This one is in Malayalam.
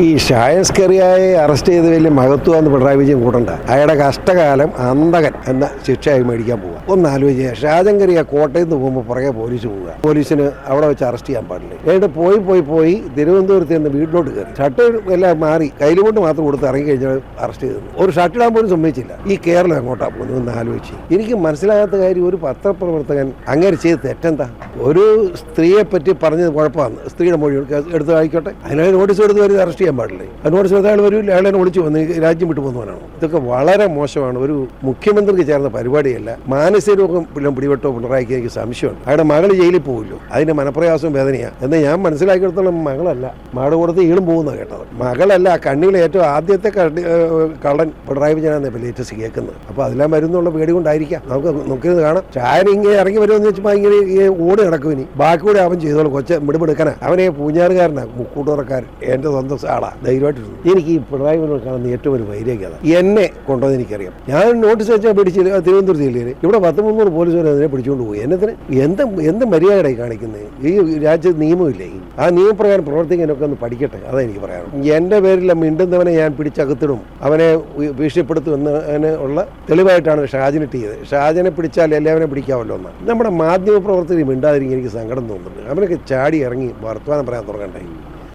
ഈ ഷായസ്കറിയായെ അറസ്റ്റ് ചെയ്ത് വലിയ മഹത്വമെന്ന് പിണറായി വിജയൻ കൂട്ടണ്ട. അയാളുടെ കഷ്ടകാലം അന്തകൻ എന്ന ശിക്ഷയായി മേടിക്കാൻ പോവുക ഒന്ന് ആലോചിക്കുക ഷാജങ്കരിയ കോട്ടയത്ത് നിന്ന് പോകുമ്പോൾ പുറകെ പോലീസ് പോവുക. പോലീസിന് അവിടെ വെച്ച് അറസ്റ്റ് ചെയ്യാൻ പാടില്ല? എന്നിട്ട് പോയി പോയി പോയി തിരുവനന്തപുരത്ത് നിന്ന് വീട്ടിലോട്ട് കയറി. ഷർട്ട് എല്ലാം മാറി കയ്യിൽ കൊണ്ട് മാത്രം കൊടുത്ത് ഇറങ്ങി കഴിഞ്ഞാൽ അറസ്റ്റ് ചെയ്തു ഒരു ഷർട്ട് ഇടാൻ പോലും സമ്മതിച്ചില്ല. ഈ കേരളം എങ്ങോട്ടാ പോകുന്നത്? ഒന്ന് ആലോചിച്ച് എനിക്ക് മനസ്സിലാകാത്ത കാര്യം ഒരു പത്രപ്രവർത്തകൻ അങ്ങനെ ചെയ്ത് തെറ്റെന്താ? ഒരു സ്ത്രീയെ പറ്റി പറഞ്ഞത് കുഴപ്പമാണ്. സ്ത്രീയുടെ മൊഴി എടുത്ത് ആയിക്കോട്ടെ അതിനായി നോട്ടീസ് എടുത്ത് വരുന്നത് അറസ്റ്റ് ചെയ്യാൻ പാടില്ലേ? അതിനോട് എടുത്ത അയാൾ വരും അയാളെ ഒളിച്ചു വന്ന് രാജ്യം വിട്ടു പോകുന്നവനാണ്? ഇതൊക്കെ വളരെ മോശമാണ്. ഒരു മുഖ്യമന്ത്രിക്ക് ചേർന്ന പരിപാടിയല്ല. മാനസിക രോഗം പിടിപെട്ടോ പിണറായിക്ക് എനിക്ക് സംശയമാണ്. അയാളുടെ മകൾ ജയിലിൽ പോകില്ലോ അതിന്റെ മനപ്രയാസവും വേദനയാണ് എന്നാൽ ഞാൻ മനസ്സിലാക്കിയെടുത്തോളം മകളല്ല. മകളുടെ കൊടുത്ത് ഈളും പോകുന്ന കേട്ടത്. മകളല്ല കണ്ണിലെ ഏറ്റവും ആദ്യത്തെ കള്ളൻ പിണറായി വിജയനാണ് ഇപ്പം ലേറ്റസ്റ്റ് കേൾക്കുന്നത്. അപ്പോൾ അതെല്ലാം വരുന്നുള്ള പേടി കൊണ്ടായിരിക്കാം. നമുക്ക് നോക്കിയത് കാണാം. ചായന ഇങ്ങനെ ഇറങ്ങി വരുമെന്ന് വെച്ചപ്പോൾ ഇങ്ങനെ ഓടി നടക്കും ഇനി. ബാക്കി കൂടെ അവൻ ചെയ്തോളൂ. കൊച്ച മിടുമിടുക്കനാ അവനെ പൂഞ്ഞാറുകാരനാ മുക്കൂട്ടുറക്കാരൻ. എന്റെ സ്വന്തം ആളാ ധൈര്യമായിട്ടിരുന്നു എനിക്ക് ഈ പിണറായി വിജയൻ കാണുന്ന ഏറ്റവും ഒരു വൈരാഗ്യത. എന്നെ കൊണ്ടുവന്ന് എനിക്കറിയാം. ഞാൻ നോട്ടീസ് വെച്ചാൽ പിടിച്ച് തിരുവനന്തപുരം ജില്ലയിൽ ഇവിടെ പത്ത് മുന്നൂറ് പോലീസുകാർ അതിനെ പിടിച്ചുകൊണ്ട് പോയി. എന്നതിന് എന്ത് എന്ത് മര്യാദയായി കാണിക്കുന്നത്? ഈ രാജ്യത്ത് നിയമമില്ലേ? ആ നിയമപ്രകാരം പ്രവർത്തിക്കാനൊക്കെ ഒന്ന് പഠിക്കട്ടെ അതാണ് എനിക്ക് പറയാനുള്ളത്. എന്റെ പേരിൽ മിണ്ടുന്നവനെ ഞാൻ പിടിച്ചകത്തിടും. അവനെ ഭീഷണിപ്പെടുത്തും എന്നതിന് ഉള്ള തെളിവായിട്ടാണ് ഷാജിനെ ചെയ്തത്. ഷാജിനെ പിടിച്ചാൽ എല്ലാവരെയും പിടിക്കാമല്ലോ എന്ന്. നമ്മുടെ മാധ്യമ പ്രവർത്തകർ മിണ്ടാതിരിക്കും എനിക്ക് സങ്കടം തോന്നുന്നുണ്ട്. അവനൊക്കെ ചാടി ഇറങ്ങി വർത്തമാനം പറയാൻ തുടങ്ങണ്ടായി